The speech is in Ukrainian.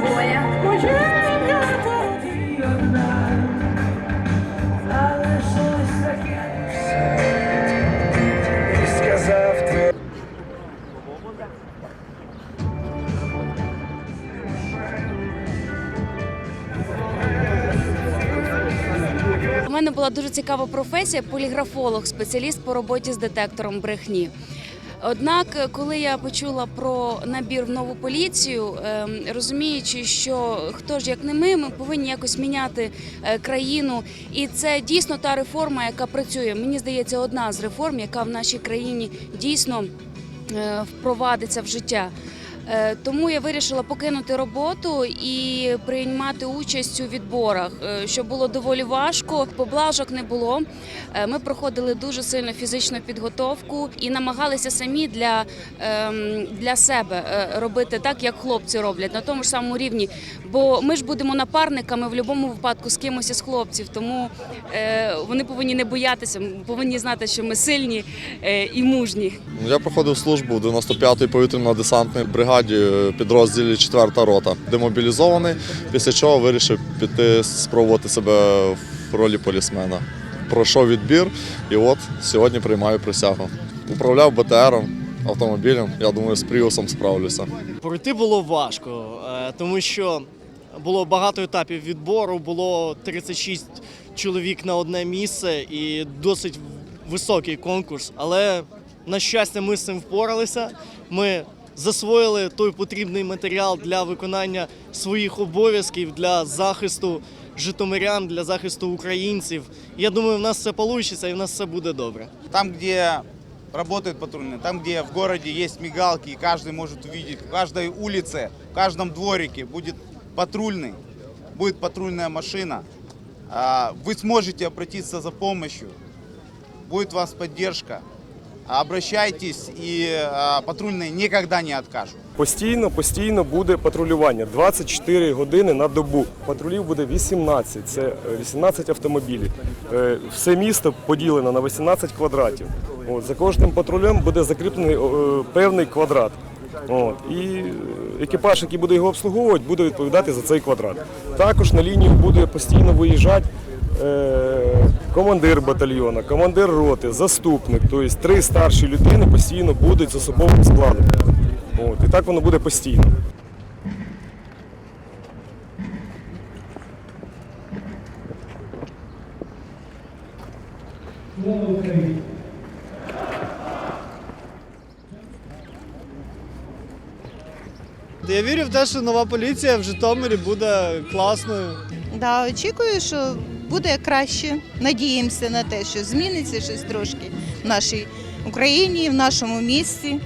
воля. У мене була дуже цікава професія поліграфолог, спеціаліст по роботі з детектором брехні. Однак, е, коли я почула про набір в нову поліцію, ем, розуміючи, що хто ж як не ми, ми повинні якось міняти е, країну, і це дійсно та реформа, яка працює. Мені здається, одна з реформ, яка в нашій країні дійсно е, впровадиться в життя. Е, Тому я вирішила покинути роботу і приймати участь у відборах, е, що було доволі важко. Поблажок не було. Е, Ми проходили дуже сильну фізичну підготовку і намагалися самі для, ем, для себе робити так, як хлопці роблять, на тому ж самому рівні. Бо ми ж будемо напарниками в будь-якому випадку з кимось із хлопців. Тому вони повинні не боятися, повинні знати, що ми сильні і мужні. Я проходив службу в 95-й повітряно-десантній бригаді е, підрозділі 4-та рота. Демобілізований, після чого вирішив піти спробувати себе в ролі полісмена. Пройшов відбір і от сьогодні приймаю присягу. Управляв БТРом, автомобілем. Я думаю, з Пріусом справлюся. Пройти було важко, е, тому що було багато етапів відбору, було 36 чоловік на одне місце і досить високий конкурс. Але, на щастя, ми з цим впоралися. Ми засвоїли той потрібний матеріал для виконання своїх обов'язків для захисту житомирян, для захисту українців. Я думаю, в нас все вийде і в нас все буде добре. Там, где работают патрульные, там, где в городе есть мигалки, и каждый может увидеть, в каждой улице, в каждом дворике будет патрульный, будет патрульная машина. А, Вы сможете обратиться за помощью, будет у вас поддержка. Обращайтесь, и а, патрульные никогда не откажут. Постійно, постійно буде патрулювання 24 години на добу. Патрулів буде 18, це е, 18 автомобілів. Е, Все місто поділено на 18 квадратів. От, за кожним патрулем буде закріплений е, певний квадрат. От, і е, екіпаж, який буде його обслуговувати, буде відповідати за цей квадрат. Також на лінію буде постійно виїжджати е, командир батальйону, командир роти, заступник. Тобто три старші людини постійно будуть з особовим складом. От, і так воно буде постійно. Я вірю в те, що нова поліція в Житомирі буде класною. Да, очікую, що буде краще. Надіємося на те, що зміниться щось трошки в нашій Україні, в нашому місті.